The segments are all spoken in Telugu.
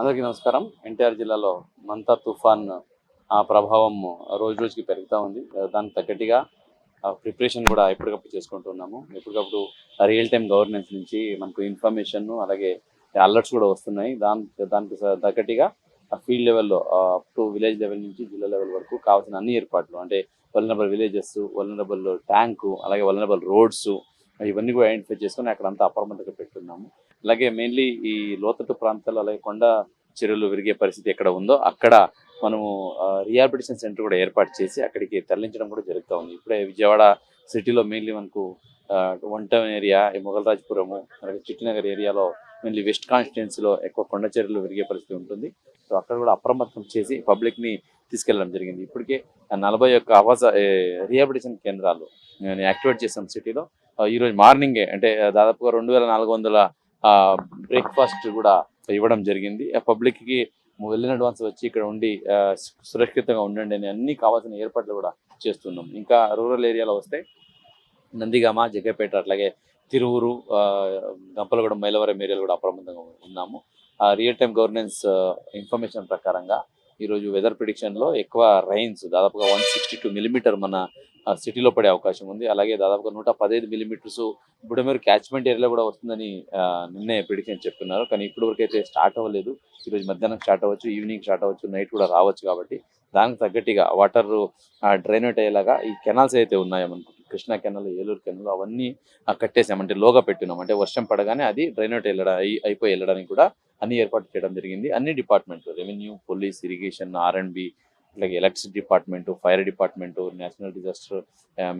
అందరికీ నమస్కారం. ఎన్టీఆర్ జిల్లాలో మంతా తుఫాన్ ఆ ప్రభావం రోజు రోజుకి పెరుగుతూ ఉంది. దానికి తగ్గట్టుగా ప్రిపరేషన్ కూడా ఎప్పటికప్పుడు చేసుకుంటున్నాము ఎప్పటికప్పుడు రియల్ టైం గవర్నెన్స్ నుంచి మనకు ఇన్ఫర్మేషన్ అలాగే అలర్ట్స్ కూడా వస్తున్నాయి. దాని దానికి తగ్గట్టుగా ఫీల్డ్ లెవెల్లో అప్ టు విలేజ్ లెవెల్ నుంచి జిల్లా లెవెల్ వరకు కావాల్సిన అన్ని ఏర్పాట్లు అంటే వలనరబుల్ విలేజెస్ వలనరబుల్ ట్యాంకు అలాగే వలనరబుల్ రోడ్స్ ఇవన్నీ కూడా ఐడెంటిఫై చేసుకొని అక్కడ అప్రమత్తగా పెట్టున్నాము. అలాగే మెయిన్లీ ఈ లోతట్టు ప్రాంతాలు అలాగే కొండ చెరువులు విరిగే పరిస్థితి ఎక్కడ ఉందో అక్కడ మనము రిహాబిలిటేషన్ సెంటర్ కూడా ఏర్పాటు చేసి అక్కడికి తరలించడం కూడా జరుగుతూ ఉంది. ఇప్పుడే విజయవాడ సిటీలో మెయిన్లీ మనకు వన్ టౌన్ ఏరియా ఈ మొగల్రాజ్పురము అలాగే చిట్టినగర్ ఏరియాలో మెయిన్లీ వెస్ట్ కాన్స్టిట్యున్సీలో ఎక్కువ కొండ చెరువులు విరిగే పరిస్థితి ఉంటుంది. సో అక్కడ కూడా అప్రమత్తం చేసి పబ్లిక్ని తీసుకెళ్ళడం జరిగింది. ఇప్పటికే నలభై ఒక్క ఆవాస రిహాబిలిటేషన్ కేంద్రాలు నేను యాక్టివేట్ చేశాను సిటీలో. ఈరోజు మార్నింగే అంటే దాదాపుగా రెండు వేల నాలుగు వందల బ్రేక్ఫాస్ట్ కూడా ఇవ్వడం జరిగింది. ఆ పబ్లిక్కి వెళ్ళిన అడ్వాన్స్ వచ్చి ఇక్కడ ఉండి సురక్షితంగా ఉండండి అని అన్ని కావాల్సిన ఏర్పాట్లు కూడా చేస్తున్నాం. ఇంకా రూరల్ ఏరియాలో వస్తే నందిగామ జగ్గపేట అట్లాగే తిరువురు గంపలగూడెం మైలవరం ఏరియాలు కూడా అప్రమత్తంగా ఉన్నాము. రియల్ టైం గవర్నెన్స్ ఇన్ఫర్మేషన్ ప్రకారంగా ఈరోజు వెదర్ ప్రిడిక్షన్లో ఎక్కువ రైన్స్ దాదాపుగా వన్ సిక్స్టీ టూ మిలీమీటర్ మన సిటీలో పడే అవకాశం ఉంది. అలాగే దాదాపుగా నూట పదహైదు మిలిమీటర్స్ ఇప్పుడు మీరు క్యాచ్మెంట్ ఏరియాలో కూడా వస్తుందని నిన్నే ప్రిడిక్షన్ చెప్తున్నారు. కానీ ఇప్పుడు వరకు అయితే స్టార్ట్ అవ్వలేదు. ఈరోజు మధ్యాహ్నం స్టార్ట్ అవ్వచ్చు ఈవినింగ్ స్టార్ట్ అవ్వచ్చు నైట్ కూడా రావచ్చు కాబట్టి దానికి తగ్గట్టుగా వాటర్ డ్రైనేట్ అయ్యేలాగా ఈ కెనాల్స్ అయితే ఉన్నాయో మనకు కృష్ణా కెనాల్ ఏలూరు కెనాల్ అవన్నీ ఆ, కట్టేసాం. అంటే లోగా పెట్టినాం. అంటే వర్షం పడగానే అది డ్రైనేట్ వెళ్ళడా అయిపోయి వెళ్ళడానికి కూడా అన్ని ఏర్పాటు చేయడం జరిగింది. అన్ని డిపార్ట్మెంట్లు revenue police irrigation R and B Uh, అలాగే electricity department fire department national disaster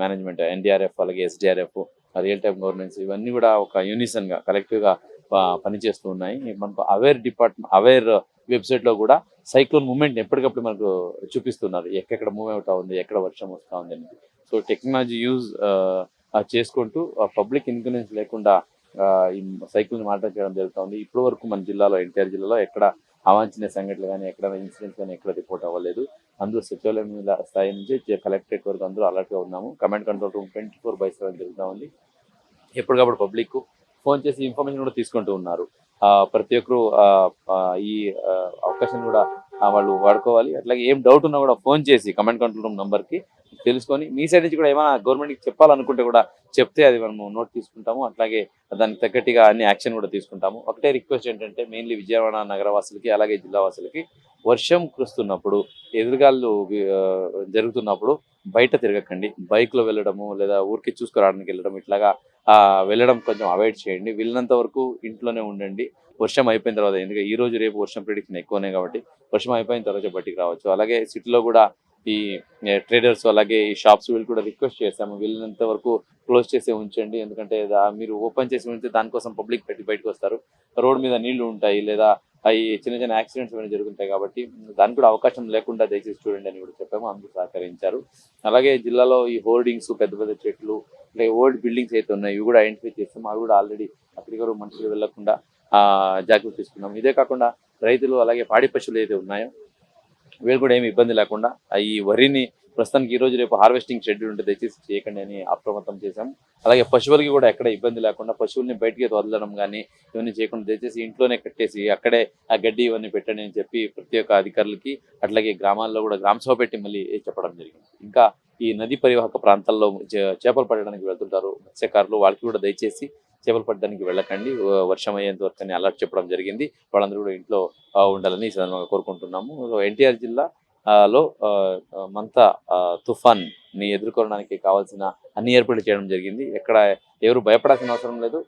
management NDRF అలాగే ఎస్డిఆర్ఎఫ్ రియల్ టైమ్ గవర్నెన్స్ ఇవన్నీ కూడా ఒక యూనిసన్గా కలెక్టివ్గా పనిచేస్తూ ఉన్నాయి. మనకు అవేర్ డిపార్ట్మెంట్ అవేర్ వెబ్సైట్లో కూడా సైక్లోన్ మూమెంట్ ఎప్పటికప్పుడు మనకు చూపిస్తున్నారు. ఎక్కడెక్కడ మూవ్ అవుతా ఉంది ఎక్కడ వర్షం వస్తూ ఉంది అనేది సో టెక్నాలజీ యూజ్ చేసుకుంటూ పబ్లిక్ ఇన్ఫ్లుయెన్స్ లేకుండా ఈ సైకిల్ని మానిటర్ చేయడం జరుగుతుంది ఇప్పటి వరకు మన జిల్లాలో ఎన్టీఆర్ జిల్లాలో ఎక్కడ అవాంఛనీయ సంఘటనలు కానీ ఎక్కడ ఇన్సిడెంట్స్ కానీ ఎక్కడ రిపోర్ట్ అవ్వలేదు. అందులో సచివాలయం స్థాయి నుంచి కలెక్టరేట్ వరకు అందరూ అలర్ట్గా ఉన్నాము. Command control room twenty four by seven జరుగుతూ ఉంది ఎప్పటికప్పుడు పబ్లిక్ ఫోన్ చేసి ఇన్ఫర్మేషన్ కూడా తీసుకుంటూ ఉన్నారు. ప్రతి ఒక్కరు ఈ అవకాశం కూడా వాళ్ళు వాడుకోవాలి. అట్లాగే ఏం డౌట్ ఉన్నా కూడా ఫోన్ చేసి కమాండ్ కంట్రోల్ రూమ్ నెంబర్కి తెలుసుకొని మీ సైడ్ నుంచి కూడా ఏమైనా గవర్నమెంట్కి చెప్పాలనుకుంటే కూడా చెప్తే అది మనము నోట్ తీసుకుంటాము. అట్లాగే దానికి తగ్గట్టుగా అన్ని యాక్షన్ కూడా తీసుకుంటాము. ఒకటే రిక్వెస్ట్ ఏంటంటే మెయిన్లీ విజయవాడ నగరవాసులకి అలాగే జిల్లా వాసులకి వర్షం కురుస్తున్నప్పుడు ఎదురుగాళ్ళు జరుగుతున్నప్పుడు బయట తిరగకండి. బైక్లో వెళ్ళడము లేదా ఊరికి చూసుకురావడానికి వెళ్ళడం ఇట్లాగా వెళ్ళడం కొంచెం అవాయిడ్ చేయండి. వెళ్ళినంత వరకు ఇంట్లోనే ఉండండి. వర్షం అయిపోయిన తర్వాత ఎందుకంటే ఈ రోజు రేపు వర్షం ప్రిడిక్షన్ ఎక్కువనే కాబట్టి వర్షం అయిపోయిన తర్వాత బయటికి రావచ్చు. అలాగే సిటీలో కూడా ఈ ట్రేడర్స్ అలాగే ఈ షాప్స్ వీళ్ళు కూడా రిక్వెస్ట్ చేస్తాము వెళ్ళినంత వరకు క్లోజ్ చేసి ఉంచండి. ఎందుకంటే దా- మీరు ఓపెన్ చేసి ఉంటే దానికోసం పబ్లిక్ పెట్టి బయటకు వస్తారు. రోడ్ మీద నీళ్ళు ఉంటాయి లేదా అవి చిన్న చిన్న యాక్సిడెంట్స్ ఏమైనా జరుగుతుంటాయి కాబట్టి దానికి కూడా అవకాశం లేకుండా దయచేసి చూడండి అని కూడా చెప్పాము. అందుకు సహకరించారు. అలాగే జిల్లాలో ఈ హోర్డింగ్స్ పెద్ద పెద్ద చెట్లు అలాగే ఓల్డ్ బిల్డింగ్స్ అయితే ఉన్నాయి ఇవి కూడా ఐడెంటిఫై చేస్తాం. అవి కూడా ఆల్రెడీ అక్కడికి కూడా మనుషులు వెళ్ళకుండా జాగ్రత్త తీసుకున్నాం. ఇదే కాకుండా రైతులు అలాగే పాడి పశువులు ఏదైతే ఉన్నాయో వీళ్ళు కూడా ఏమి ఇబ్బంది లేకుండా ఈ వరిని ప్రస్తుతానికి ఈ రోజు రేపు హార్వెస్టింగ్ షెడ్యూల్ ఉంటే దయచేసి చేయకండి అని అప్రమత్తం చేశాం. అలాగే పశువులకి కూడా ఎక్కడ ఇబ్బంది లేకుండా పశువుల్ని బయటికి వదలడం కానీ ఇవన్నీ చేయకుండా దయచేసి ఇంట్లోనే కట్టేసి అక్కడే ఆ గడ్డి ఇవన్నీ పెట్టండి అని చెప్పి ప్రతి ఒక్క అధికారులకి అట్లాగే గ్రామాల్లో కూడా గ్రామసభ పెట్టి మళ్ళీ చెప్పడం జరిగింది. ఇంకా ఈ నది పరివాహక ప్రాంతాల్లో చే- చేపలు పట్టడానికి వెళ్తుంటారు మత్స్యకారులు. వాళ్ళకి కూడా దయచేసి చేపలు పట్టడానికి వెళ్ళకండి. వర్షం అయ్యేంత వరకు అని అలర్ట్ చెప్పడం జరిగింది. వాళ్ళందరూ కూడా ఇంట్లో ఉండాలని ఈ సందర్భంగా కోరుకుంటున్నాము. ఎన్టీఆర్ జిల్లా లో ఆ, మంతా ఆ, తుఫాన్ని ఎదుర్కోవడానికి కావాల్సిన అన్ని ఏర్పాట్లు చేయడం జరిగింది. ఎక్కడ ఎవరు భయపడాల్సిన అవసరం లేదు.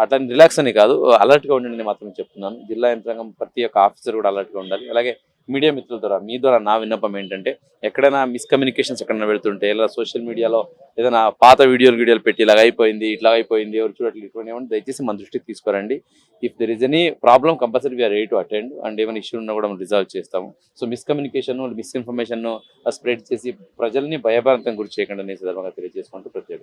అట్లాంటి రిలాక్స్ అని కాదు అలర్ట్గా ఉండండి మాత్రం చెప్తున్నాను. జిల్లా యంత్రాంగం ప్రతి ఒక్క ఆఫీసర్ కూడా అలర్ట్గా ఉండాలి. అలాగే మీడియా మిత్రుల ద్వారా మీ ద్వారా నా విన్నపం ఏంటంటే ఎక్కడైనా మిస్కమ్యూనికేషన్స్ ఎక్కడైనా వెళ్తుంటే ఇలా సోషల్ మీడియాలో ఏదైనా పాత వీడియోలు వీడియోలు పెట్టి ఇలాగ అయిపోయింది ఇట్లా అయిపోయింది ఎవరు చూడట్లు ఇటువంటి దయచేసి మన దృష్టికి తీసుకురండి. If there is any problem compulsory we're ready to attend and ఏమైనా ఇష్యూ ఉన్నా కూడా మనం రిజాల్వ్ చేస్తాము. సో మిస్కమ్యూనికేషన్ మిస్ఇన్ఫర్మేషన్ స్ప్రెడ్ చేసి ప్రజల్ని భయభ్రాంతం గురి చేయకుండా నేను సందర్భంగా తెలియజేసుకుంటూ ప్రత్యేక